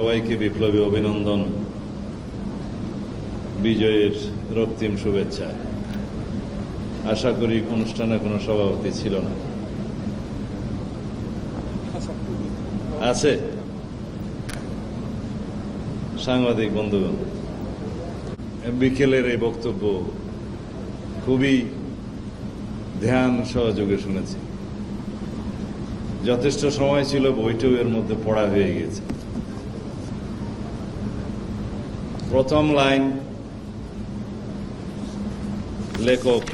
সবাইকে বিপ্লবী অভিনন্দন। বিজয়ের রক্তিম শুভেচ্ছা। আশা করি অনুষ্ঠানে কোনো সভাপতি ছিল না। আছে। সাংবাদিক বন্ধুগণ, বিকেলের এই বক্তব্য খুবই ধ্যান সহযোগে শুনেছি। যথেষ্ট সময় ছিল বইটাও এর মধ্যে পড়া হয়ে গেছে প্রথম লাইন, লেখক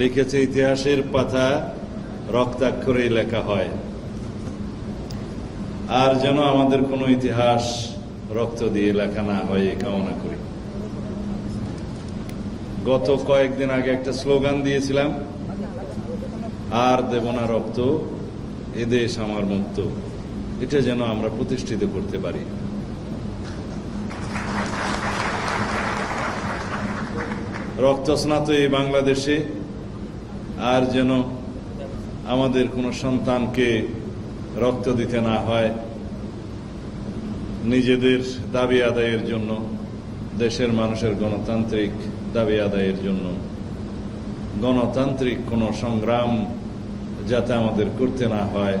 লিখেছে ইতিহাসের পাতা রক্তাক্ষরেই লেখা হয়। আর যেন আমাদের কোনো ইতিহাস রক্ত দিয়ে লেখা না হয় এই কামনা করি। গত কয়েকদিন আগে একটা স্লোগান দিয়েছিলাম, আর দেব না রক্ত এদেশ আমার মুক্ত, এটা যেন আমরা প্রতিষ্ঠিত করতে পারি। রক্তস্নাত এই বাংলাদেশে আর যেন আমাদের কোনো সন্তানকে রক্ত দিতে না হয়। নিজেদের দাবি আদায়ের জন্য, দেশের মানুষের গণতান্ত্রিক দাবি আদায়ের জন্য। গণতান্ত্রিক কোনো সংগ্রাম যাতে আমাদের করতে না হয়।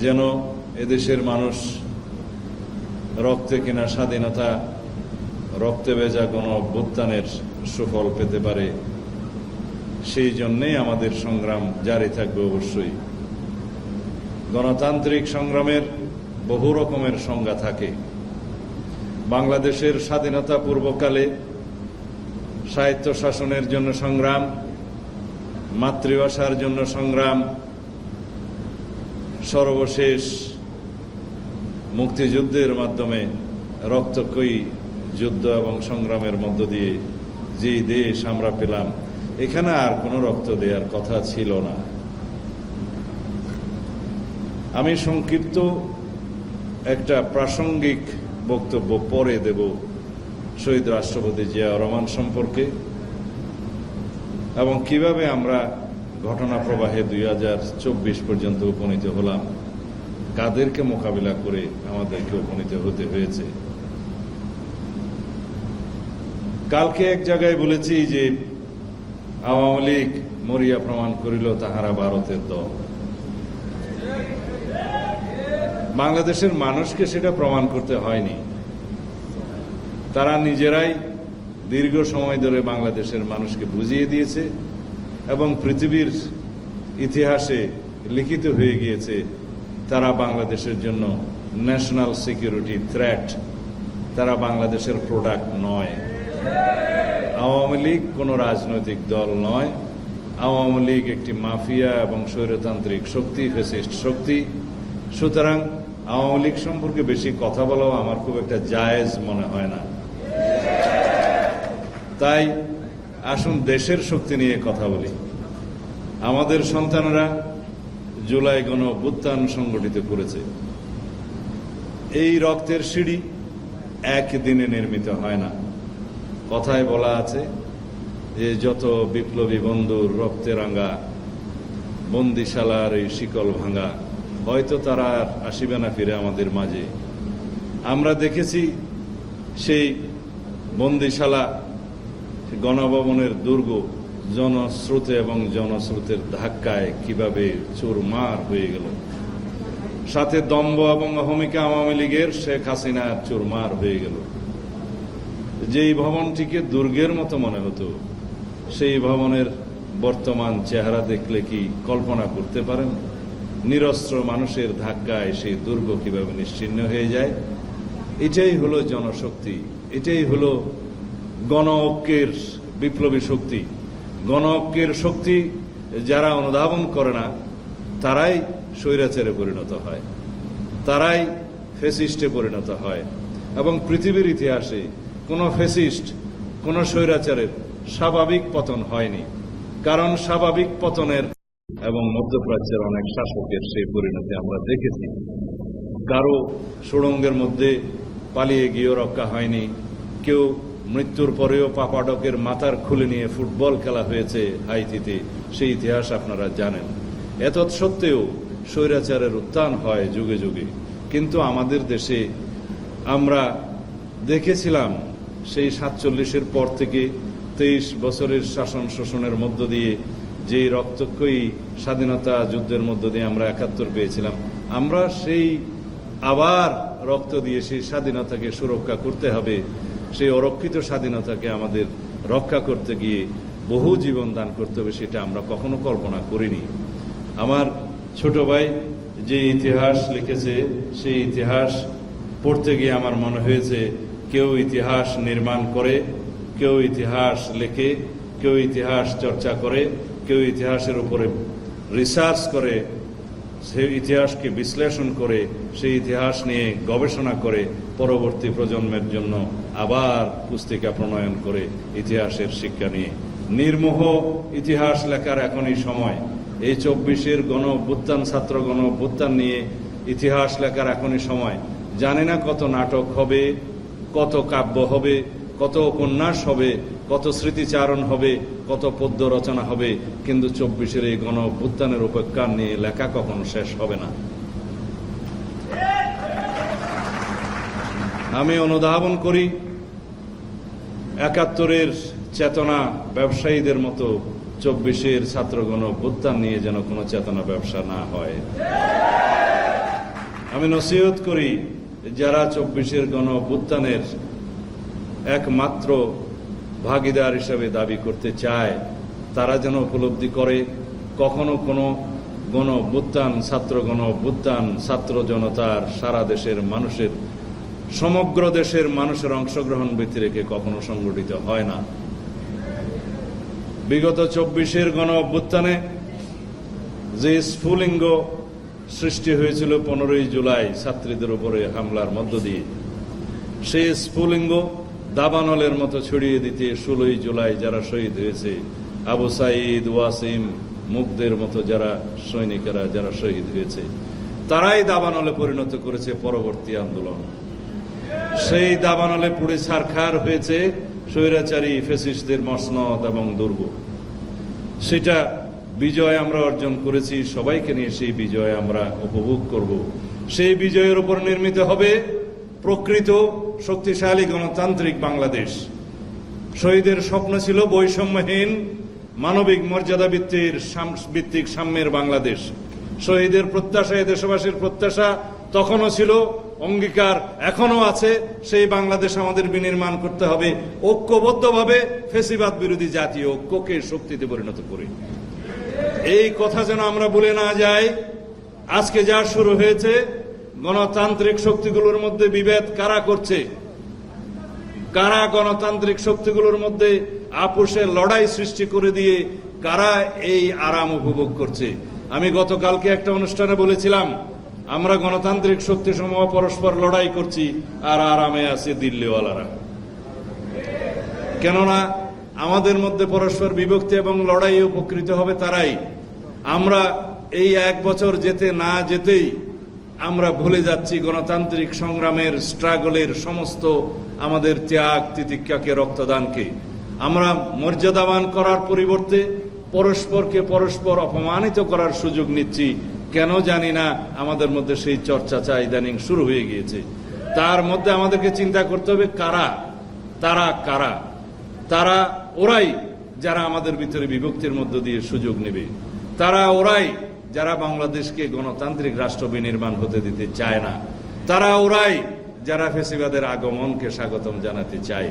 যেন এদেশের মানুষ রক্তে কিনা স্বাধীনতা রক্তে ভেজা গণ অভ্যুত্থানের সুফল পেতে পারে, সেই জন্যেই আমাদের সংগ্রাম জারি থাকবে অবশ্যই। গণতান্ত্রিক সংগ্রামের বহু রকমের সংজ্ঞা থাকে। বাংলাদেশের স্বাধীনতা পূর্বকালে সাহিত্য শাসনের জন্য সংগ্রাম, মাতৃভাষার জন্য সংগ্রাম, সর্বশেষ মুক্তিযুদ্ধের মাধ্যমে রক্তক্ষয়ী যুদ্ধ এবং সংগ্রামের মধ্য দিয়ে যে দেশ আমরা পেলাম, এখানে আর কোনো রক্ত দেওয়ার কথা ছিল না। আমি সংক্ষিপ্ত একটা প্রাসঙ্গিক বক্তব্য পরে দেব শহীদ রাষ্ট্রপতি জিয়া রহমান সম্পর্কে এবং কীভাবে আমরা ঘটনা প্রবাহে দুই হাজার চব্বিশ পর্যন্ত উপনীত হলাম, কাদেরকে মোকাবিলা করে আমাদেরকে উপনীত হতে হয়েছে। কালকে এক জায়গায় বলেছি যে আওয়ামী লীগ মরিয়া প্রমাণ করিল তাহারা ভারতের দল। বাংলাদেশের মানুষকে সেটা প্রমাণ করতে হয়নি। তারা নিজেরাই দীর্ঘ সময় ধরে বাংলাদেশের মানুষকে বুঝিয়ে দিয়েছে এবং পৃথিবীর ইতিহাসে লিখিত হয়ে গিয়েছে তারা বাংলাদেশের জন্য ন্যাশনাল সিকিউরিটি থ্রেট তারা বাংলাদেশের প্রোডাক্ট নয়। আওয়ামী লীগ কোনো রাজনৈতিক দল নয়। আওয়ামী লীগ একটি মাফিয়া এবং স্বৈরতান্ত্রিক শক্তি ফেসিস্ট শক্তি। সুতরাং আওয়ামী লীগ সম্পর্কে বেশি কথা বলাও আমার খুব একটা জায়েজ মনে হয় না। তাই আসুন দেশের শক্তি নিয়ে কথা বলি। আমাদের সন্তানরা জুলাই গণ অভ্যুত্থান সংগঠিত করেছে। এই রক্তের সিঁড়ি একদিনে নির্মিত হয় না। কথায় বলা আছে যে যত বিপ্লবী বন্ধুর রক্তে রাঙ্গা বন্দিশালার এই শিকল ভাঙা, হয়তো তারা আর আসিবে না ফিরে আমাদের মাঝে। আমরা দেখেছি সেই বন্দিশালা গণভবনের দুর্গ জনস্রোতে এবং জনস্রোতের ধাক্কায় কীভাবে চুরমার হয়ে গেল। সাথে দম্ব এবং অহমিকা আওয়ামী লীগের শেখ হাসিনা চুরমার হয়ে গেল। যেই ভবনটিকে দুর্গের মতো মনে হতো, সেই ভবনের বর্তমান চেহারা দেখলে কি কল্পনা করতে পারেন? নিরস্ত্র মানুষের ধাক্কায় সেই দুর্গ কীভাবে নিশ্চিন্ন হয়ে যায়? এটাই হলো জনশক্তি, এটাই হলো গণ ঐক্যের বিপ্লবী শক্তি। গণ ঐক্যের শক্তি যারা অনুধাবন করে না, তারাই স্বৈরাচারে পরিণত হয়, তারাই ফেসিস্টে পরিণত হয় এবং পৃথিবীর ইতিহাসে কোনো ফেসিস্ট, কোনো স্বৈরাচারের স্বাভাবিক পতন হয়নি। কারণ স্বাভাবিক পতনের এবং মধ্যপ্রাচ্যের অনেক শাসকের সেই পরিণতি আমরা দেখেছি। কারও সুড়ঙ্গের মধ্যে পালিয়ে গিয়েও রক্ষা হয়নি। কেউ মৃত্যুর পরেও পাপাডকের মাথার খুলে নিয়ে ফুটবল খেলা হয়েছে হাইতিতে, সেই ইতিহাস আপনারা জানেন। এত সত্ত্বেও স্বৈরাচারের উত্থান হয় যুগে যুগে। কিন্তু আমাদের দেশে আমরা দেখেছিলাম সেই সাতচল্লিশের পর থেকে তেইশ বছরের শাসন শোষণের মধ্য দিয়ে যে রক্তক্ষয়ী স্বাধীনতা যুদ্ধের মধ্য দিয়ে আমরা একাত্তর পেয়েছিলাম, আমরা সেই আবার রক্ত দিয়ে সেই স্বাধীনতাকে সুরক্ষা করতে হবে, সেই অরক্ষিত স্বাধীনতাকে আমাদের রক্ষা করতে গিয়ে বহু জীবন দান করতে হবে সেটা আমরা কখনো কল্পনা করিনি। আমার ছোট ভাই যে ইতিহাস লিখেছে, সেই ইতিহাস পড়তে গিয়ে আমার মনে হয়েছে কেউ ইতিহাস নির্মাণ করে, কেউ ইতিহাস লেখে, কেউ ইতিহাস চর্চা করে, কেউ ইতিহাসের উপরে রিসার্চ করে, সেই ইতিহাসকে বিশ্লেষণ করে, সেই ইতিহাস নিয়ে গবেষণা করে, পরবর্তী প্রজন্মের জন্য আবার পুস্তিকা প্রণয়ন করে ইতিহাসের শিক্ষা নিয়ে। নির্মোহ ইতিহাস লেখার এখনই সময়। এই চব্বিশের গণ ছাত্র গণ নিয়ে ইতিহাস লেখার এখনই সময়। জানি না কত নাটক হবে কত কাব্য হবে, কত উপন্যাস হবে, কত স্মৃতিচারণ হবে, কত পদ্য রচনা হবে, কিন্তু চব্বিশের এই গণ অভ্যুত্থানের উপেক্ষা নিয়ে লেখা কখনো শেষ হবে না। আমি অনুধাবন করি, একাত্তরের চেতনা ব্যবসায়ীদের মতো চব্বিশের ছাত্রগণ অভ্যুত্থান নিয়ে যেন কোনো চেতনা ব্যবসা না হয়। আমি নসিহত করি যারা চব্বিশের গণ একমাত্র ভাগিদার হিসাবে দাবি করতে চায়, তারা যেন উপলব্ধি করে, কখনো কোনো গণ ছাত্র গণ ছাত্র জনতার সারা দেশের মানুষের, সমগ্র দেশের মানুষের অংশগ্রহণ ব্যক্তি রেখে কখনো সংগঠিত হয় না। বিগত চব্বিশের গণ অভ্যুত্থানে যে স্ফুলিঙ্গ সৃষ্টি হয়েছিল পনেরোই জুলাই ছাত্রীদের উপরে হামলার মধ্য দিয়ে। সে স্ফুলিঙ্গ দাবানলের মতো ছড়িয়ে দিতে ষোলোই জুলাই যারা শহীদ হয়েছে, আবু সাইদ ওয়াসিম, মুগদের মতো যারা সৈনিকেরা যারা শহীদ হয়েছে, তারাই দাবানলে পরিণত করেছে পরবর্তী আন্দোলন। সেই দাবানলে পুড়ে ছারখার হয়েছে স্বৈরাচারী ফেসিসদের মসনদ এবং দুর্গ। সেটা বিজয় আমরা অর্জন করেছি, সবাইকে নিয়ে সেই বিজয় আমরা উপভোগ করব। সেই বিজয়ের উপর নির্মিত হবে প্রকৃত শক্তিশালী গণতান্ত্রিক বাংলাদেশ। শহীদের স্বপ্ন ছিল বৈষম্যহীন, মানবিক মর্যাদা ভিত্তির ভিত্তিক সাম্যের বাংলাদেশ। শহীদের প্রত্যাশা দেশবাসীর প্রত্যাশা তখনও ছিল, অঙ্গীকার এখনও আছে, সেই বাংলাদেশ আমাদের বিনির্মাণ করতে হবে ঐক্যবদ্ধভাবে ফেসিবাদ বিরোধী জাতীয় ঐক্যকে শক্তিতে পরিণত করে। এই কথা যেন আমরা বলে না যাই, আজকে যা শুরু হয়েছে, গণতান্ত্রিক শক্তিগুলোর মধ্যে বিভেদ কারা করছে? কারা গণতান্ত্রিক শক্তিগুলোর মধ্যে আপোষের লড়াই সৃষ্টি করে দিয়ে কারা এই আরাম উপভোগ করছে? আমি গতকালকে একটা অনুষ্ঠানে বলেছিলাম, আমরা গণতান্ত্রিক শক্তি সমূহ পরস্পর লড়াই করছি, আর আরামে আছে দিল্লিওয়ালারা। কেননা, আমাদের মধ্যে পরস্পর বিভক্তি এবং লড়াই উপকৃত হবে তারাই। আমরা এই এক বছর যেতে না যেতেই আমরা ভুলে যাচ্ছি গণতান্ত্রিক সংগ্রামের স্ট্রাগলের সমস্ত আমাদের ত্যাগ তিতিক্ষাকে, রক্তদানকে। আমরা মর্যাদাবান করার পরিবর্তে পরস্পরকে পরস্পর অপমানিত করার সুযোগ নিচ্ছি। কেন জানি না, আমাদের মধ্যে সেই চর্চা চা ইদানিং শুরু হয়ে গিয়েছে। তার মধ্যে আমাদেরকে চিন্তা করতে হবে, কারা? তারা কারা? তারা ওরাই যারা আমাদের ভিতরে বিভক্তির মধ্য দিয়ে সুযোগ নেবে। তারা ওরাই, যারা বাংলাদেশকে গণতান্ত্রিক রাষ্ট্র বিনির্মাণ হতে দিতে চায় না, তারা ওরাই যারা ফেসিবাদের আগমনকে স্বাগতম জানাতে চায়,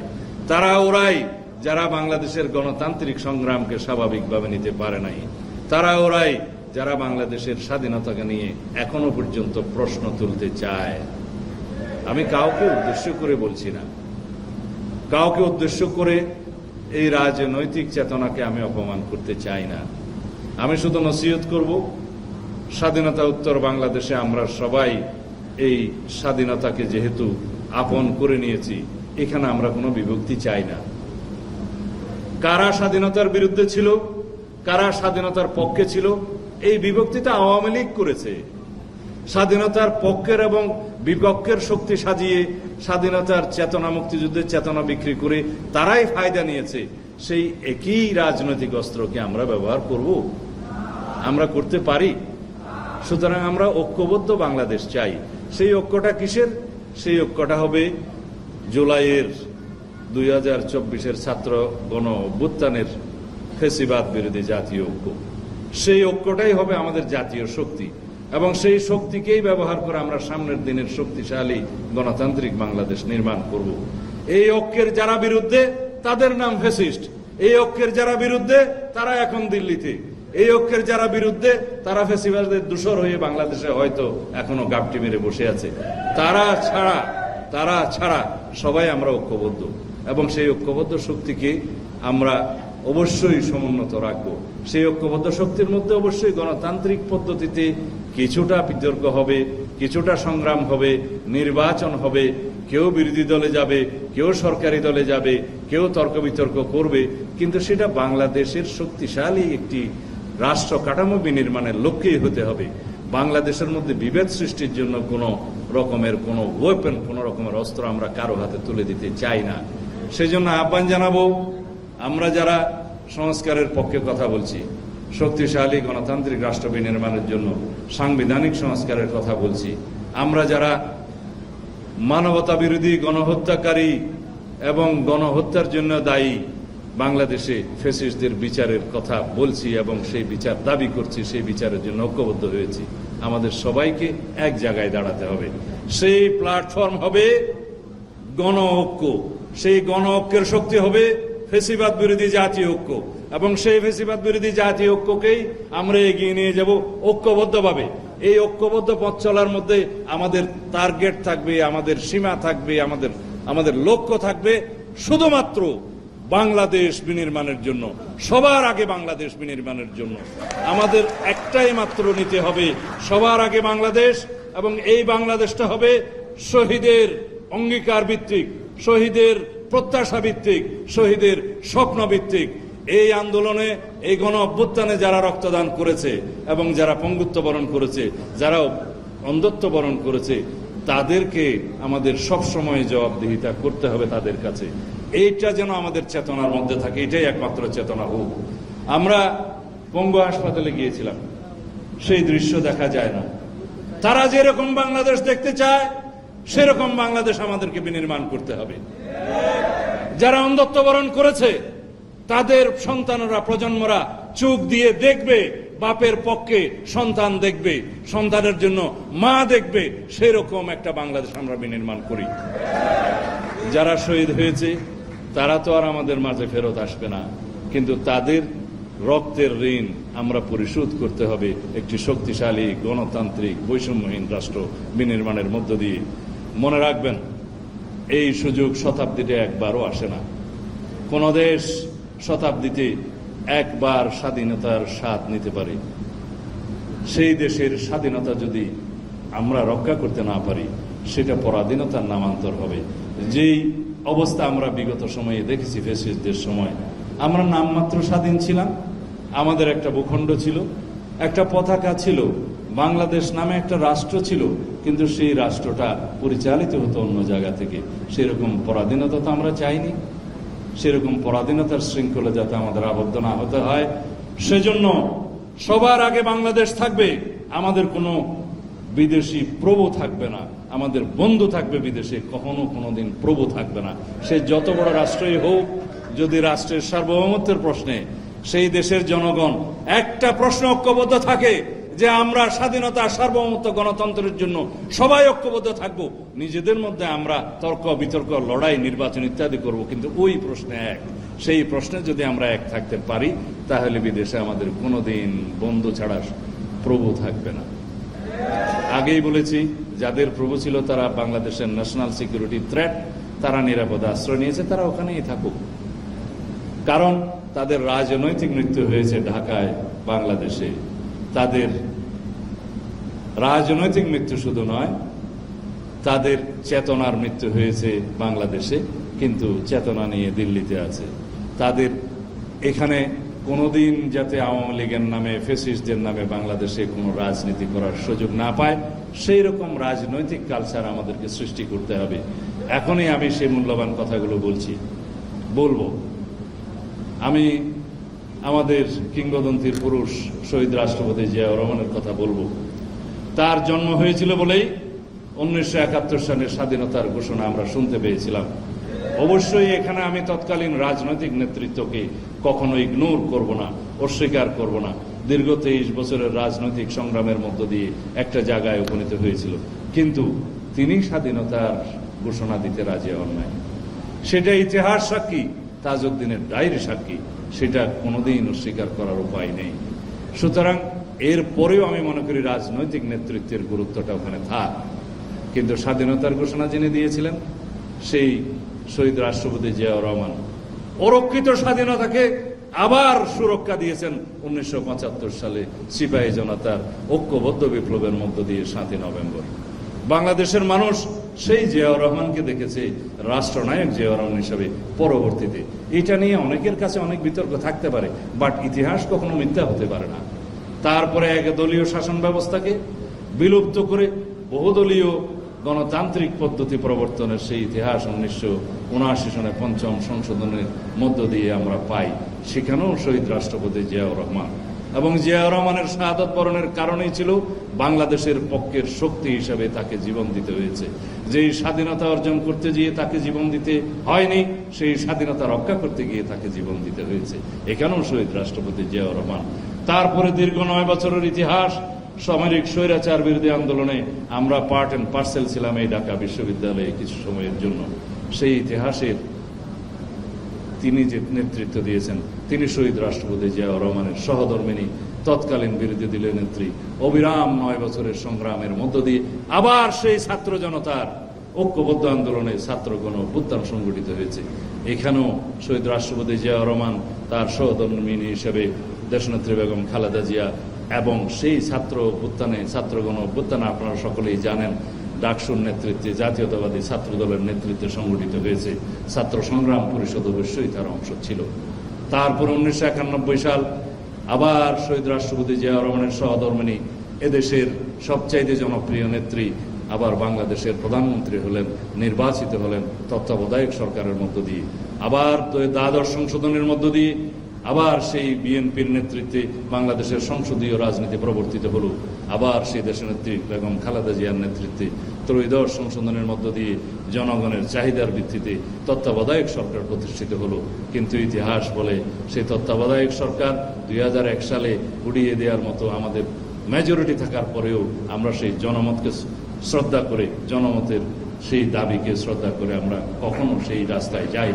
তারা ওরাই যারা বাংলাদেশের গণতান্ত্রিক সংগ্রামকে স্বাভাবিকভাবে নিতে পারে নাই, তারা ওরাই যারা বাংলাদেশের স্বাধীনতাকে নিয়ে এখনও পর্যন্ত প্রশ্ন তুলতে চায়। আমি কাউকে উদ্দেশ্য করে বলছি না। কাউকে উদ্দেশ্য করে এই রাজনৈতিক চেতনাকে আমি অপমান করতে চাই না। আমি শুধু নসিহত করব, স্বাধীনতা উত্তর বাংলাদেশে আমরা সবাই এই স্বাধীনতাকে যেহেতু আপন করে নিয়েছি, এখানে আমরা কোনো বিভক্তি চাই না। কারা স্বাধীনতার বিরুদ্ধে ছিল, কারা স্বাধীনতার পক্ষে ছিল, এই বিভক্তিটা আওয়ামী লীগ করেছে। স্বাধীনতার পক্ষের এবং বিপক্ষের শক্তি সাজিয়ে স্বাধীনতার চেতনা মুক্তিযুদ্ধের চেতনা বিক্রি করে তারাই ফায়দা নিয়েছে, সেই একই রাজনৈতিক অস্ত্রকে আমরা ব্যবহার করব। আমরা করতে পারি? সুতরাং আমরা ঐক্যবদ্ধ বাংলাদেশ চাই। সেই ঐক্যটা কিসের? সেই ঐক্যটা হবে জুলাইয়ের দুই হাজার চব্বিশের ছাত্র গণ অভ্যুত্থানের ফেসিবাদ বিরোধী জাতীয় ঐক্য। সেই ঐক্যটাই হবে আমাদের জাতীয় শক্তি। এবং সেই শক্তিকেই ব্যবহার করে আমরা সামনের দিনের শক্তিশালী গণতান্ত্রিক বাংলাদেশ নির্মাণ করব। এই ঐক্যের যারা বিরুদ্ধে, তাদের নাম ফেসিস্ট। এই ঐক্যের যারা বিরুদ্ধে, তারা এখন দিল্লিতে। এই ঐক্যের যারা বিরুদ্ধে, তারা ফেসিবাদের দূষর হয়ে বাংলাদেশে হয়তো এখনও গাপটি মেরে বসে আছে। তারা ছাড়া তারা ছাড়া সবাই আমরা ঐক্যবদ্ধ। এবং সেই ঐক্যবদ্ধ শক্তিকে আমরা অবশ্যই সমুন্নত রাখব। সেই ঐক্যবদ্ধ শক্তির মধ্যে অবশ্যই গণতান্ত্রিক পদ্ধতিতে কিছুটা বিতর্ক হবে, কিছুটা সংগ্রাম হবে, নির্বাচন হবে। কেউ বিরোধী দলে যাবে, কেউ সরকারি দলে যাবে, কেউ তর্ক বিতর্ক করবে। কিন্তু সেটা বাংলাদেশের শক্তিশালী একটি রাষ্ট্র কাঠামো বিনির্মাণের লক্ষ্যেই হতে হবে। বাংলাদেশের মধ্যে বিভেদ সৃষ্টির জন্য কোনো রকমের কোনো ওয়েপেন কোনো রকমের অস্ত্র আমরা কারও হাতে তুলে দিতে চাই না। সেই জন্য আহ্বান জানাব, আমরা যারা সংস্কারের পক্ষে কথা বলছি, শক্তিশালী গণতান্ত্রিক রাষ্ট্র বিনির্মাণের জন্য সাংবিধানিক সংস্কারের কথা বলছি, আমরা যারা মানবতা বিরোধী গণহত্যাকারী এবং গণহত্যার জন্য দায়ী বাংলাদেশে ফেসিস্টদের বিচারের কথা বলছি এবং সেই বিচার দাবি করছি, সেই বিচারের জন্য ঐক্যবদ্ধ হয়েছি, আমাদের সবাইকে এক জায়গায় দাঁড়াতে হবে। সেই প্ল্যাটফর্ম হবে গণ ঐক্য। সেই গণ ঐক্যের শক্তি হবে ফেসিবাদ বিরোধী জাতীয় ঐক্য। এবং সেই ফেসিবাদ বিরোধী জাতীয় ঐক্যকেই আমরা এগিয়ে নিয়ে যাব ঐক্যবদ্ধভাবে। এই ঐক্যবদ্ধ পথ চলার মধ্যে আমাদের টার্গেট থাকবে, আমাদের সীমা থাকবে, আমাদের আমাদের লক্ষ্য থাকবে শুধুমাত্র বাংলাদেশ বিনির্মাণের জন্য, সবার আগে বাংলাদেশ বিনির্মাণের জন্য। আমাদের একটাই মাত্র নিতে হবে সবার আগে বাংলাদেশ এবং এই বাংলাদেশটা হবে শহীদের অঙ্গীকার ভিত্তিক, শহীদের প্রত্যাশা ভিত্তিক, শহীদের স্বপ্ন ভিত্তিক। এই আন্দোলনে, এই গণ অভ্যুত্থানে যারা রক্তদান করেছে এবং যারা পঙ্গুত্ব বরণ করেছে যারা অন্ধত্ব বরণ করেছে তাদেরকে আমাদের সব সময় জবাবদিহিতা করতে হবে তাদের কাছে। এইটা যেন আমাদের চেতনার মধ্যে থাকে, এটাই একমাত্র চেতনা হোক। আমরা পঙ্গু হাসপাতালে গিয়েছিলাম। সেই দৃশ্য দেখা যায় না। তারা যেরকম বাংলাদেশ দেখতে চায়, সেরকম বাংলাদেশ আমাদেরকে বিনির্মাণ করতে হবে। যারা অন্ধত্ব বরণ করেছে, তাদের সন্তানরা, প্রজন্মরা চোখ দিয়ে দেখবে বাপের পক্ষে সন্তান দেখবে, সন্তানের জন্য মা দেখবে, সেরকম একটা বাংলাদেশ আমরা বিনির্মাণ করি। যারা শহীদ হয়েছে, তারা তো আর আমাদের মাঝে ফেরত আসবে না। কিন্তু তাদের রক্তের ঋণ আমরা পরিশোধ করতে হবে একটি শক্তিশালী, গণতান্ত্রিক, বৈষম্যহীন রাষ্ট্র বিনির্মাণের মধ্য দিয়ে। মনে রাখবেন, এই সুযোগ শতাব্দীতে একবারও আসে না। কোন দেশ শতাব্দীতে একবার স্বাধীনতার স্বাদ নিতে পারি। সেই দেশের স্বাধীনতা যদি আমরা রক্ষা করতে না পারি, সেটা পরাধীনতার নামান্তর হবে। যেই অবস্থা আমরা বিগত সময়ে দেখেছি ফেসিসদের সময়, আমরা নামমাত্র স্বাধীন ছিলাম। আমাদের একটা ভূখণ্ড ছিল, একটা পতাকা ছিল, বাংলাদেশ নামে একটা রাষ্ট্র ছিল, কিন্তু সেই রাষ্ট্রটা পরিচালিত হতো অন্য জায়গা থেকে। সেরকম পরাধীনতা তো আমরা চাইনি। সেরকম পরাধীনতার শৃঙ্খলা যাতে আমাদের আবদ্ধ না হতে হয়। সেজন্য সবার আগে বাংলাদেশ থাকবে, আমাদের কোনো বিদেশি প্রভু থাকবে না, আমাদের বন্ধু থাকবে বিদেশে, কখনো কোনোদিন প্রভু থাকবে না। সে যত বড় রাষ্ট্রই হোক, যদি রাষ্ট্রের সার্বভৌমত্বের প্রশ্নে সেই দেশের জনগণ একটা প্রশ্ন ঐক্যবদ্ধ থাকে যে আমরা স্বাধীনতা সার্বভৌমত্ব গণতন্ত্রের জন্য সবাই ঐক্যবদ্ধ থাকব, নিজেদের মধ্যে আমরা তর্ক, বিতর্ক, লড়াই, নির্বাচন ইত্যাদি করব, কিন্তু ওই প্রশ্নে এক। সেই প্রশ্নে যদি আমরা এক থাকতে পারি, তাহলে বিদেশে আমাদের কোনোদিন বন্ধু ছাড়া প্রভু থাকবে না। আগেই বলেছি, যাদের প্রভু ছিল তারা বাংলাদেশের ন্যাশনাল সিকিউরিটি থ্রেট তারা নিরাপদে আশ্রয় নিয়েছে, তারা ওখানেই থাকুক। কারণ তাদের রাজনৈতিক মৃত্যু হয়েছে ঢাকায়, বাংলাদেশে। তাদের রাজনৈতিক মৃত্যু শুধু নয়, তাদের চেতনার মৃত্যু হয়েছে বাংলাদেশে, কিন্তু চেতনা নিয়ে দিল্লিতে আছে। তাদের এখানে কোনোদিন যাতে আওয়ামী লীগের নামে ফেসিস্টদের নামে বাংলাদেশে কোনো রাজনীতি করার সুযোগ না পায়, সেই রকম রাজনৈতিক কালচার আমাদেরকে সৃষ্টি করতে হবে। এখনই আমি সেই মূল্যবান কথাগুলো বলছি। বলব, আমি আমাদের কিংবদন্তির পুরুষ শহীদ রাষ্ট্রপতি জিয়াউর রহমানের কথা বলব। তার জন্ম হয়েছিল বলেই উনিশশো একাত্তর সালের স্বাধীনতার ঘোষণা আমরা শুনতে পেয়েছিলাম। অবশ্যই এখানে আমি তৎকালীন রাজনৈতিক নেতৃত্বকে কখনো ইগনোর করব না, অস্বীকার করব না। দীর্ঘ তেইশ বছরের রাজনৈতিক সংগ্রামের মধ্য দিয়ে একটা জায়গায় উপনীত হয়েছিল। কিন্তু তিনি স্বাধীনতার ঘোষণা দিতে রাজি হন নাই। সেটা ইতিহাস সাক্ষী, তাজউদ্দিনের ডায়েরি সাক্ষী। সেটা কোনোদিন অস্বীকার করার উপায় নেই। সুতরাং এর পরেও আমি মনে করি রাজনৈতিক নেতৃত্বের গুরুত্বটা ওখানে থাক। কিন্তু স্বাধীনতার ঘোষণা যিনি দিয়েছিলেন, সেই শহীদ রাষ্ট্রপতি জিয়াউর রহমান, অরক্ষিত স্বাধীনতাকে আবার সুরক্ষা দিয়েছেন উনিশশো পঁচাত্তর সালে সিপাহী জনতার ঐক্যবদ্ধ বিপ্লবের মধ্য দিয়ে সাতই নভেম্বর। বাংলাদেশের মানুষ সেই জিয়াউর রহমানকে দেখেছে, রাষ্ট্রনায়ক জিয়াউর রহমান হিসাবে পরবর্তীতে। এটা নিয়ে অনেকের কাছে অনেক বিতর্ক থাকতে পারে, বাট ইতিহাস কখনো মিথ্যা হতে পারে না। তারপরে এক দলীয় শাসন ব্যবস্থাকে বিলুপ্ত করে বহুদলীয় গণতান্ত্রিক পদ্ধতি প্রবর্তনের সেই ইতিহাস উনিশশো উনআশি সনে পঞ্চম সংশোধনের মধ্য দিয়ে আমরা পাই। সেখানেও শহীদ রাষ্ট্রপতি জিয়াউর রহমান। এবং জিয়াউর রহমানের শাহাদত বরণের কারণেই ছিল বাংলাদেশের পক্ষের শক্তি হিসাবে তাকে জীবন দিতে হয়েছে। যেই স্বাধীনতা অর্জন করতে গিয়ে তাকে জীবন দিতে হয়নি, সেই স্বাধীনতা রক্ষা করতে গিয়ে তাকে জীবন দিতে হয়েছে। এখানেও শহীদ রাষ্ট্রপতি জিয়াউর রহমান। তারপরে দীর্ঘ নয় বছরের ইতিহাস, সামরিক স্বৈরাচার বিরোধী আন্দোলনে আমরা পার্ট অ্যান্ড পার্সেল ছিলাম এই ঢাকা বিশ্ববিদ্যালয়ে কিছু সময়ের জন্য। সেই ইতিহাসের তিনি যে নেতৃত্ব দিয়েছেন, তিনি শহীদ রাষ্ট্রপতি জিয়াউর রহমানের সহধর্মিনী, তৎকালীন বিরোধী দলীয় নেত্রী, অবিরাম নয় বছরের সংগ্রামের মধ্য দিয়ে আবার সেই ছাত্র জনতার ঐক্যবদ্ধ আন্দোলনে ছাত্রগণ অভ্যুত্থান সংগঠিত হয়েছে। এখানেও শহীদ রাষ্ট্রপতি জিয়াউর রহমান তার সহধর্মিনী হিসেবে দেশনেত্রী বেগম খালেদা জিয়া এবং সেই ছাত্র অভ্যুত্থানে ছাত্রগণ অভ্যুত্থানে আপনারা সকলেই জানেন ডাকসুর নেতৃত্বে, জাতীয়তাবাদী ছাত্র দলের নেতৃত্বে সংগঠিত হয়েছে ছাত্র সংগ্রাম পরিষদ অবশ্যই তার অংশ ছিল। তারপর উনিশশো একানব্বই সাল আবার শহীদ রাষ্ট্রপতি জিয়া রহমানের সহধর্মিনী এদেশের সবচাইতে জনপ্রিয় নেত্রী, আবার বাংলাদেশের প্রধানমন্ত্রী হলেন, নির্বাচিত হলেন তত্ত্বাবধায়ক সরকারের মধ্য দিয়ে। আবার দ্বাদশ সংশোধনের মধ্য দিয়ে আবার সেই বিএনপির নেতৃত্বে বাংলাদেশের সংসদীয় রাজনীতি প্রবর্তিত হলো। আবার সেই দেশের নেত্রী বেগম খালেদা জিয়ার নেতৃত্বে ত্রয়োদশ সংশোধনের মধ্য দিয়ে জনগণের চাহিদার ভিত্তিতে তত্ত্বাবধায়ক সরকার প্রতিষ্ঠিত হলো। কিন্তু ইতিহাস বলে সেই তত্ত্বাবধায়ক সরকার দুই হাজার এক সালে উড়িয়ে দেওয়ার মতো আমাদের মেজরিটি থাকার পরেও আমরা সেই জনমতকে শ্রদ্ধা করে, জনমতের সেই দাবিকে শ্রদ্ধা করে আমরা কখনো সেই রাস্তায় যাই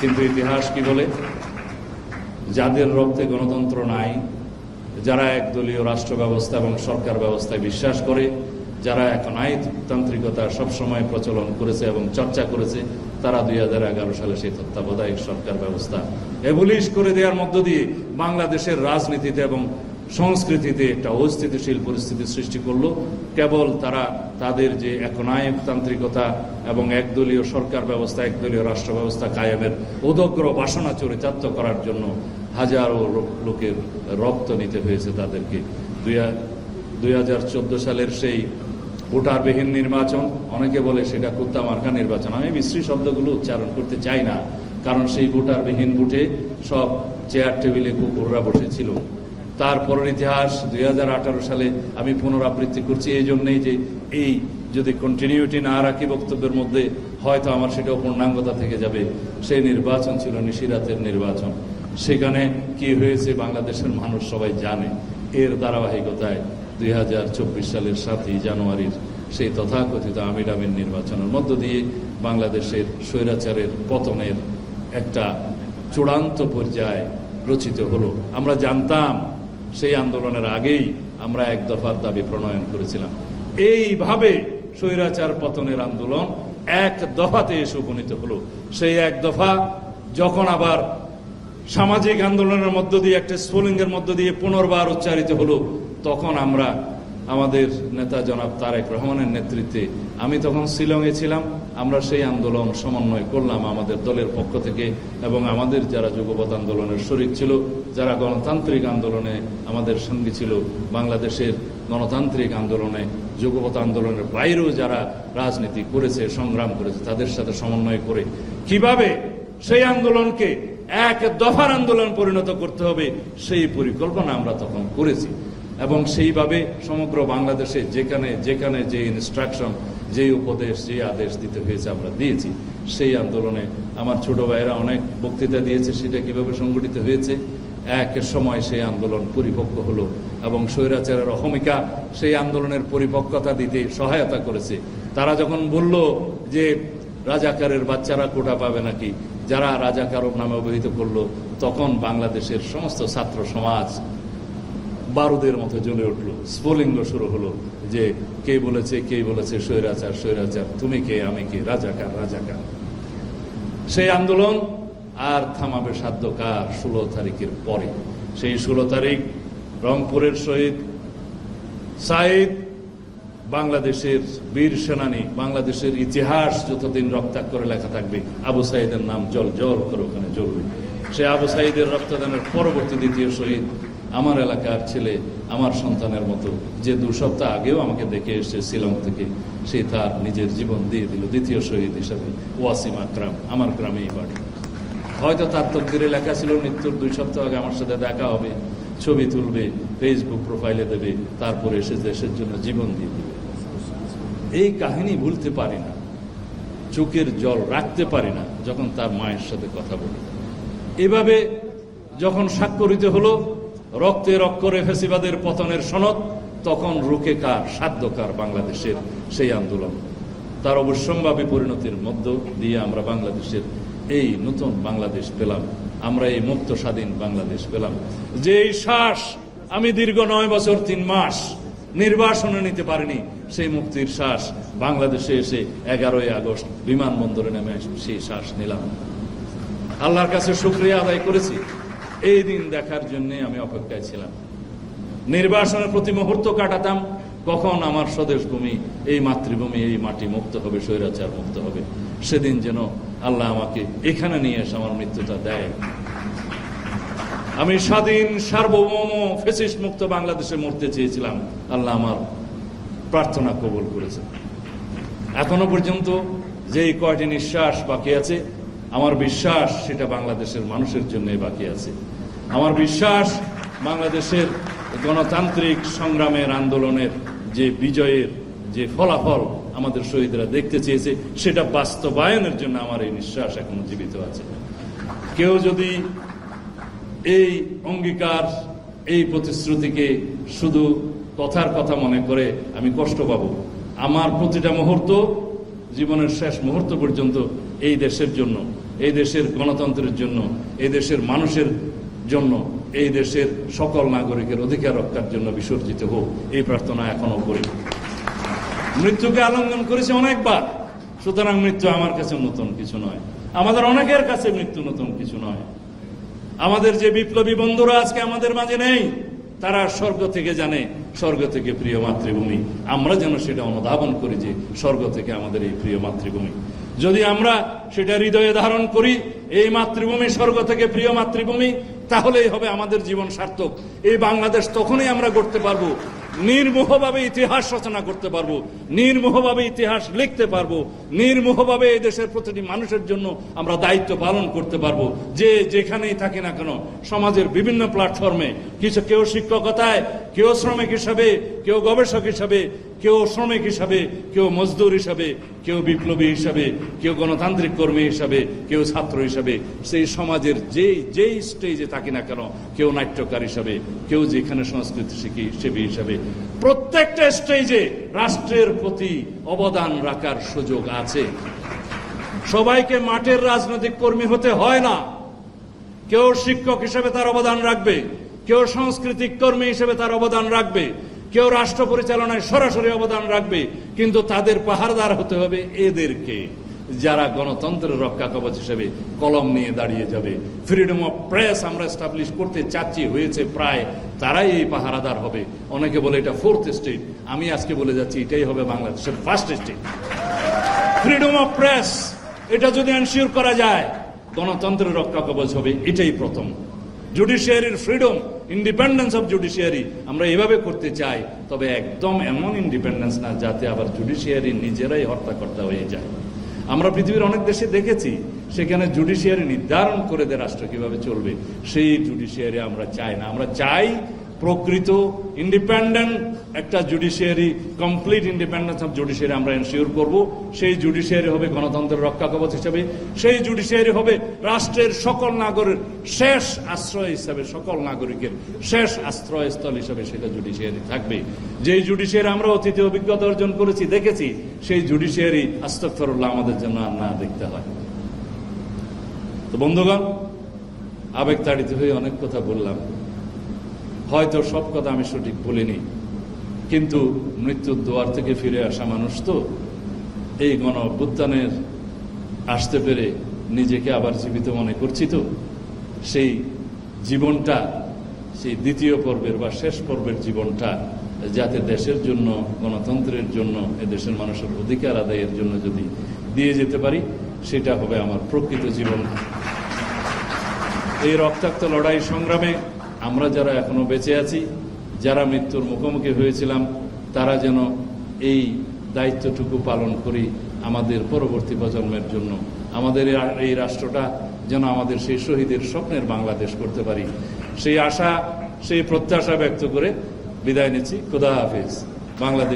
কিন্তু ইতিহাস কি বলে? যাদের রক্তে গণতন্ত্র নাই যারা একদলীয় রাষ্ট্র ব্যবস্থা এবং সরকার ব্যবস্থায় বিশ্বাস করে, যারা এখন আইনতান্ত্রিকতা সবসময় প্রচলন করেছে এবং চর্চা করেছে, তারা দুই হাজার এগারো সালে সেই তত্ত্বাবধায়ক সরকার ব্যবস্থা এবলিশ করে দেওয়ার মধ্য দিয়ে বাংলাদেশের রাজনীতিতে এবং সংস্কৃতিতে একটা অস্থিতিশীল পরিস্থিতি সৃষ্টি করল। কেবল তারা, তাদের যে এখন একনায়কতান্ত্রিকতা এবং একদলীয় সরকার ব্যবস্থা, একদলীয় রাষ্ট্র ব্যবস্থা কায়েমের উদগ্র বাসনা চরিতার্থ করার জন্য হাজারো লোকের রক্ত নিতে হয়েছে তাদেরকে। দুই হাজার চোদ্দ সালের সেই ভোটারবিহীন নির্বাচন, অনেকে বলে সেটা কুত্তা মার্কা নির্বাচন। আমি মিশ্রী শব্দগুলো উচ্চারণ করতে চাই না, কারণ সেই ভোটারবিহীন বুটে সব চেয়ার টেবিলে কুকুররা বসেছিল। তারপরের ইতিহাস, দুই হাজার আঠারো সালে আমি পুনরাবৃত্তি করছি এই জন্যই যে এই যদি কন্টিনিউটি না রাখি বক্তব্যের মধ্যে, হয়তো আমার সেটাও পূর্ণাঙ্গতা থেকে যাবে। সেই নির্বাচন ছিল নিশিরাতের নির্বাচন। সেখানে কি হয়েছে বাংলাদেশের মানুষ সবাই জানে। এর ধারাবাহিকতায় দুই হাজার চব্বিশ সালের সাতই জানুয়ারির সেই তথাকথিত আমির আমির নির্বাচনের মধ্য দিয়ে বাংলাদেশের স্বৈরাচারের পতনের একটা চূড়ান্ত পর্যায়ে রচিত হলো। আমরা জানতাম সেই আন্দোলনের আগেই আমরা এক দফার দাবি প্রণয়ন করেছিলাম। এইভাবে স্বৈরাচার পতনের আন্দোলন এক দফাতে এসে উপনীত হলো। সেই এক দফা যখন আবার সামাজিক আন্দোলনের মধ্য দিয়ে, একটা স্ফুলিঙ্গের মধ্য দিয়ে পুনর্বার উচ্চারিত হলো, তখন আমরা আমাদের নেতা জনাব তারেক রহমানের নেতৃত্বে, আমি তখন শিলংয়ে ছিলাম, আমরা সেই আন্দোলন সমন্বয় করলাম আমাদের দলের পক্ষ থেকে, এবং আমাদের যারা যুগপৎ আন্দোলনের শরিক ছিল, যারা গণতান্ত্রিক আন্দোলনে আমাদের সঙ্গী ছিল, বাংলাদেশের গণতান্ত্রিক আন্দোলনে, যুগপৎ আন্দোলনের বাইরেও যারা রাজনীতি করেছে, সংগ্রাম করেছে, তাদের সাথে সমন্বয় করে, কীভাবে সেই আন্দোলনকে এক দফার আন্দোলন পরিণত করতে হবে, সেই পরিকল্পনা আমরা তখন করেছি। এবং সেইভাবে সমগ্র বাংলাদেশে যেখানে যেখানে যে ইনস্ট্রাকশন যে উপদেশ, যে আদেশ দিতে হয়েছে আমরা দিয়েছি, সেই আন্দোলনে আমার ছোট ভাইয়েরা অনেক বক্তৃতা দিয়েছে, সেটা কীভাবে সংগঠিত হয়েছে এক সময় সেই আন্দোলন পরিপক্ক হলো এবং স্বৈরাচারের অহমিকা সেই আন্দোলনের পরিপক্কতা দিতে সহায়তা করেছে। তারা যখন বলল যে রাজাকারের বাচ্চারা কোটা পাবে নাকি যারা রাজাকারক নামে অভিহিত করল, তখন বাংলাদেশের সমস্ত ছাত্র সমাজ বারুদের মতো জ্বলে উঠল। স্ফুলিঙ্গ শুরু হলো যে, কে বলেছে কে বলেছে, স্বৈরাচার স্বৈরাচার, তুমি কে, আমি কে, রাজাকার রাজাকার। সেই আন্দোলন আর থামাবে সাধ্য কার ষোলো তারিখের পরে। সেই ষোলো তারিখ রংপুরের শহীদ সাইদ বাংলাদেশের বীর সেনানী, বাংলাদেশের ইতিহাস যতদিন রক্তাক্ত করে লেখা থাকবে, আবু সাইদের নাম জল জল করে ওখানে জ্বলবে। সে আবু সাইদের রক্তদানের পরবর্তী দ্বিতীয় শহীদ আমার এলাকার ছেলে, আমার সন্তানের মতো, যে দু সপ্তাহ আগেও আমাকে দেখে এসেছে শিলং থেকে, সে তার নিজের জীবন দিয়ে দিল দ্বিতীয় শহীদ হিসাবে, ওয়াসিম আকরাম, আমার গ্রামেই বাড়ি। হয়তো তার তকদিরে লেখা ছিল, মৃত্যুর দুই সপ্তাহ আগে আমার সাথে দেখা হবে, ছবি তুলবে ফেসবুক প্রোফাইলে দেবে, তারপরে এসে দেশের জন্য জীবন দিয়ে দেবে। এই কাহিনী ভুলতে পারি না, চোখের জল রাখতে পারি না, যখন তার মায়ের সাথে কথা বলি। এভাবে যখন স্বাক্ষরিত হলো, রক্তে রক্করে ফেসিবাদের পতনের সনদ, তখন রুকে কার সাধ্যকার বাংলাদেশের সেই আন্দোলন। তার অবশ্যম্ভাবী পরিণতির মধ্য দিয়ে আমরা বাংলাদেশের এই নতুন বাংলাদেশ পেলাম, আমরা এই মুক্ত স্বাধীন বাংলাদেশ পেলাম। যে এই শ্বাস আমি দীর্ঘ নয় বছর তিন মাস নির্বাসনে নিতে পারেনি সেই মুক্তির শ্বাস। বাংলাদেশে এসে এগারোই আগস্ট বিমানবন্দরে নেমে সেই শ্বাস নিলাম। আল্লাহর কাছে শুক্রিয়া আদায় করেছি। এই দিন দেখার জন্য আমি অপেক্ষায় ছিলাম। নির্বাসনের প্রতি মুহূর্ত কাটাতাম। কখন আমার স্বদেশ ভূমি এই মাতৃভূমি, এই মাটি মুক্ত হবে, স্বৈরাচার মুক্ত হবে? সেদিন যেন আল্লাহ আমাকে এখানে নিয়ে এসে আমার মৃত্যুটা দেয়। আমি স্বাধীন সার্বভৌম ফেসিস মুক্ত বাংলাদেশে মরতে চেয়েছিলাম। আল্লাহ আমার প্রার্থনা কবুল করেছে এখনও পর্যন্ত যে কয়টি নিঃশ্বাস বাকি আছে, আমার বিশ্বাস সেটা বাংলাদেশের মানুষের জন্য বাকি আছে। আমার বিশ্বাস বাংলাদেশের গণতান্ত্রিক সংগ্রামের আন্দোলনের যে বিজয়ের যে ফলাফল আমাদের শহীদরা দেখতে চেয়েছে, সেটা বাস্তবায়নের জন্য আমার এই নিঃশ্বাস এখনও জীবিত আছে। কেউ যদি এই অঙ্গীকার, এই প্রতিশ্রুতিকে শুধু কথার কথা মনে করে আমি কষ্ট পাব। আমার প্রতিটা মুহূর্ত, জীবনের শেষ মুহূর্ত পর্যন্ত এই দেশের জন্য, এই দেশের গণতন্ত্রের জন্য, এই দেশের মানুষের জন্য, এই দেশের সকল নাগরিকের অধিকার রক্ষার জন্য বিসর্জিত হোক, এই প্রার্থনা এখনও করি। মৃত্যুকে আলঙ্ঘন করেছে অনেকবার, সুতরাং মৃত্যু আমার কাছে নতুন কিছু নয়। আমাদের অনেকের কাছে মৃত্যু নতুন কিছু নয়। আমাদের যে বিপ্লবী বন্ধুরা আজকে আমাদের মাঝে নেই, তারা স্বর্গ থেকে জানে, স্বর্গ থেকে প্রিয় মাতৃভূমি। আমরা যেন সেটা অনুধাবন করি যে স্বর্গ থেকে আমাদের এই প্রিয় মাতৃভূমি। যদি আমরা সেটা হৃদয়ে ধারণ করি, এই মাতৃভূমি স্বর্গ থেকে প্রিয় মাতৃভূমি, তাহলেই হবে আমাদের জীবন সার্থক। এই বাংলাদেশ তখনই আমরা গড়তে পারব নির্মোহভাবে ইতিহাস রচনা করতে পারব নির্মোহভাবে ইতিহাস লিখতে পারব নির্মোহভাবে এই দেশের প্রতিটি মানুষের জন্য আমরা দায়িত্ব পালন করতে পারব। যে যেখানেই থাকি না কেন, সমাজের বিভিন্ন প্ল্যাটফর্মে কিছু কেউ শিক্ষকতায়, কেউ শ্রমিক হিসাবে, কেউ গবেষক হিসাবে কেউ শ্রমিক হিসাবে, কেউ মজদুর হিসাবে, কেউ বিপ্লবী হিসাবে, কেউ গণতান্ত্রিক কর্মী হিসাবে, কেউ ছাত্র হিসাবে। সেই সমাজের যেই যেই স্টেজে থাকি না কেন, কেউ নাট্যকার হিসাবে, কেউ যেখানে সংস্কৃতি শিখি, সেবী হিসাবে। প্রত্যেকটা স্টেজে রাষ্ট্রের প্রতি অবদান রাখার সুযোগ আছে। সবাইকে মাঠের রাজনৈতিক কর্মী হতে হয় না। কেউ শিক্ষক হিসেবে তার অবদান রাখবে, কেউ সাংস্কৃতিক কর্মী হিসেবে তার অবদান রাখবে কেউ রাষ্ট্র পরিচালনায় সরাসরি অবদান রাখবে, কিন্তু তাদের পাহাড়দার হতে হবে এদেরকে, যারা গণতন্ত্রের রক্ষা কবচ হিসেবে কলম নিয়ে দাঁড়িয়ে যাবে। ফ্রিডম অফ প্রেস আমরা এস্টাবলিশ করতে চাচ্ছি, হয়েছে প্রায়, তারাই এই পাহারাদার হবে। অনেকে বলে এটা ফোর্থ স্টেট আমি আজকে বলে যাচ্ছি, এটাই হবে বাংলাদেশের first state freedom of press এটা যদি এনশিওর করা যায়, গণতন্ত্রের রক্ষা কবচ হবে, এটাই প্রথম। জুডিশিয়ারির ফ্রিডম ইন্ডিপেন্ডেন্স অফ জুডিশিয়ারি আমরা এভাবে করতে চাই, তবে একদম এমন ইন্ডিপেন্ডেন্স না, যাতে আবার জুডিশিয়ারি নিজেরাই হত্যাকর্তা হয়ে যায়। আমরা পৃথিবীর অনেক দেশে দেখেছি, সেখানে জুডিশিয়ারি নির্ধারণ করে দেয় রাষ্ট্র কীভাবে চলবে। সেই জুডিশিয়ারি আমরা চাই না। আমরা চাই প্রকৃত ইন্ডিপেন্ডেন্ট একটা judiciary complete independence of judiciary আমরা এনশিওর করব। সেই জুডিশিয়ারি হবে গণতন্ত্রের রক্ষা কবচ হিসাবে। সেই জুডিশিয়ারি হবে রাষ্ট্রের সকল নাগরিক শেষ আশ্রয় হিসাবে, সকল নাগরিকের শেষ আশ্রয়স্থল হিসাবে সেটা জুডিশিয়ারি থাকবে। যেই জুডিশিয়ারি আমরা অতীতে অভিজ্ঞতা অর্জন করেছি, দেখেছি, সেই জুডিশিয়ারি আস্তফরুল্লাহ আমাদের জন্য আর না দেখতে হয়। তো বন্ধুগণ আবেগ তাড়িত হয়ে অনেক কথা বললাম। হয়তো সব কথা আমি সঠিক বলিনি। কিন্তু মৃত্যুর দুয়ার থেকে ফিরে আসা মানুষ তো এই গণ অভ্যুত্থানের আসতে পেরে নিজেকে আবার জীবিত মনে করছি তো। সেই জীবনটা, সেই দ্বিতীয় পর্বের বা শেষ পর্বের জীবনটা, যাতে দেশের জন্য, গণতন্ত্রের জন্য এ দেশের মানুষের অধিকার আদায়ের জন্য যদি দিয়ে যেতে পারি, সেটা হবে আমার প্রকৃত জীবন। এই রক্তাক্ত লড়াই সংগ্রামে আমরা যারা এখনও বেঁচে আছি যারা মৃত্যুর মুখোমুখি হয়েছিলাম, তারা যেন এই দায়িত্বটুকু পালন করি আমাদের পরবর্তী প্রজন্মের জন্য। আমাদের এই- রাষ্ট্রটা যেন আমাদের সেই শহীদের স্বপ্নের বাংলাদেশ করতে পারি। সেই আশা, সেই প্রত্যাশা ব্যক্ত করে বিদায় নিচ্ছি। খুদা হাফিজ। বাংলাদেশ